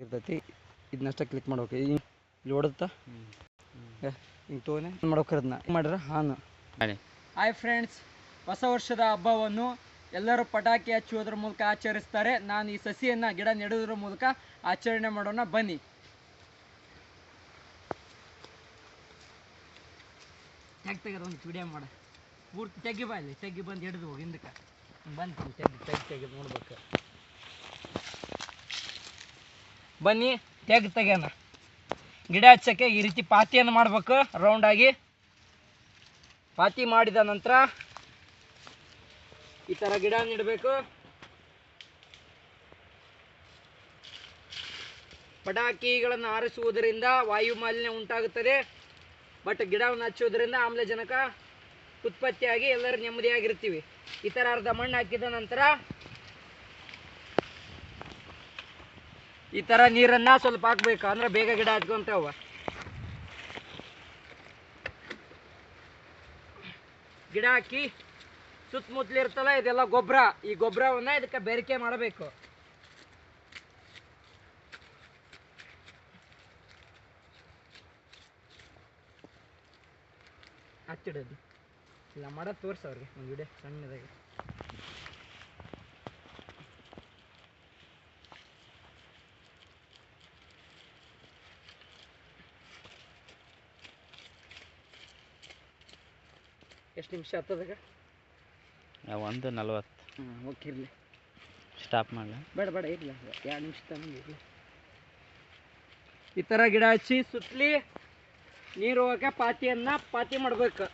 ಇರ್ತೈತಿ. ಇದನ್ನಷ್ಟ ಕ್ಲಿಕ್ ಮಾಡ್ಬೇಕು. ಹಿಂಗೆ ಇಲ್ಲಿ ಹೊಡುತ್ತಾ ಹಿಂಗೆ ತೋನೆ ಮಾಡ್ಬೇಕು ಅದನ್ನ ಮಾಡ್ರೆ? ಹಾನು. ಹಾಯ್ ಫ್ರೆಂಡ್ಸ್ ಹೊಸ ವರ್ಷದ ಹಬ್ಬವನ್ನು ಎಲ್ಲರೂ ಪಟಾಕಿ ಹಚ್ಚುವುದರ ಮೂಲಕ ಆಚರಿಸ್ತಾರೆ. ನಾನು ಈ ಸಸಿಯನ್ನು ಗಿಡ ನೆಡುವುದರ ಮೂಲಕ ಆಚರಣೆ ಮಾಡೋಣ. ಬನ್ನಿ. ತೆಗ್ ತೆಗೆದ ಒಂದು ವಿಡಿಯೋ ಮಾಡ. ಪೂರ್ತಿ ತೆಗಿ ಬಾ ಇಲ್ಲಿ. ತೆಗಿ ಬಂದು ಹಿಡಿದು ಹೋಗಿ ಹಿಂದಕ್ಕೆ. ಬಂದು ತೆಗಿ ತೆಗಿ ತೆಗೆದು ನೋಡ್ಬೇಕು. ಬನ್ನಿ, ತೆಗ್ ತೆಗ್ಯಾನ ಗಿಡ ಹಚ್ಚಕ್ಕೆ ಈ ರೀತಿ ಪಾತಿಯನ್ನು ಮಾಡಬೇಕು ರೌಂಡಾಗಿ ಪಾತಿ ಮಾಡಿದ ನಂತರ ಈ ಥರ ಗಿಡ ನೆಡಬೇಕು ಪಟಾಕಿಗಳನ್ನು ಆರಿಸುವುದರಿಂದ ವಾಯು ಮಾಲಿನ್ಯ ಉಂಟಾಗುತ್ತದೆ. ಬಟ್ ಗಿಡವನ್ನು ಹಚ್ಚುವುದರಿಂದ ಆಮ್ಲಜನಕ ಉತ್ಪತ್ತಿಯಾಗಿ ಎಲ್ಲರೂ ನೆಮ್ಮದಿಯಾಗಿರ್ತೀವಿ ಈ ಥರ ಅರ್ಧ ಮಣ್ಣು ಹಾಕಿದ ನಂತರ ಈ ಥರ ನೀರನ್ನು ಸ್ವಲ್ಪ ಹಾಕ್ಬೇಕು. ಅಂದ್ರೆ ಬೇಗ ಗಿಡ ಹಚ್ಕೊಂತಾವ ಗಿಡ ಹಾಕಿ ಸುತ್ತಮುತ್ತಲು ಇರ್ತಲ್ಲ ಇದೆಲ್ಲ ಗೊಬ್ಬರ. ಈ ಗೊಬ್ಬರವನ್ನ ಇದಕ್ಕೆ ಬೇರಿಕೆ ಮಾಡಬೇಕು. ಹಚ್ಚಿಡೋದು. ಇಲ್ಲ ಮಾಡೋದು ತೋರ್ಸ ಅವ್ರಿಗೆ. ಒಂದು ವಿಡಿಯೋ ಸಣ್ಣದಾಗಿ. ಎಷ್ಟು ನಿಮಿಷ ಹತ್ತದಾಗ ಒಂದು ನಲ್ವತ್ತು. ಹಾಂ ಓಕೆ ಇರಲಿ. ಸ್ಟಾಪ್ ಮಾಡಲಿ? ಬೇಡ ಬೇಡ ಇರಲಿ ಎರಡು ನಿಮಿಷ ತನಕ ಇರಲಿ. ಈ ಥರ ಗಿಡ ಹಚ್ಚಿ ಸುತ್ತಲಿ ನೀರು ಹೋಗಕ್ಕೆ ಪಾತಿಯನ್ನು ಪಾತಿ ಮಾಡ್ಬೇಕು.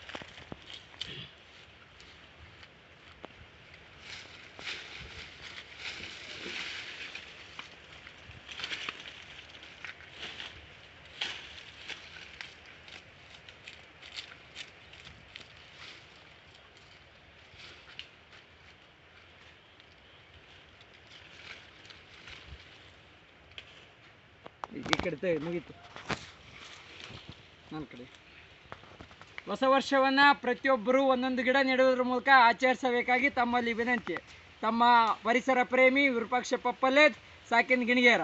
ಈ ಕಡೆ ಮುಗೀತು. ನನ್ನ ಕಡೆ. ಹೊಸ ವರ್ಷವನ್ನ ಪ್ರತಿಯೊಬ್ಬರೂ ಒಂದೊಂದು ಗಿಡ ನೆಡುವುದರ ಮೂಲಕ ಆಚರಿಸಬೇಕಾಗಿ ತಮ್ಮಲ್ಲಿ ವಿನಂತಿ. ತಮ್ಮ ಪರಿಸರ ಪ್ರೇಮಿ ವಿರೂಪಾಕ್ಷ ಪಪ್ಪಲ್ಲೇ ಸಾಕಿನ ಗಿಣಿಗೇರ.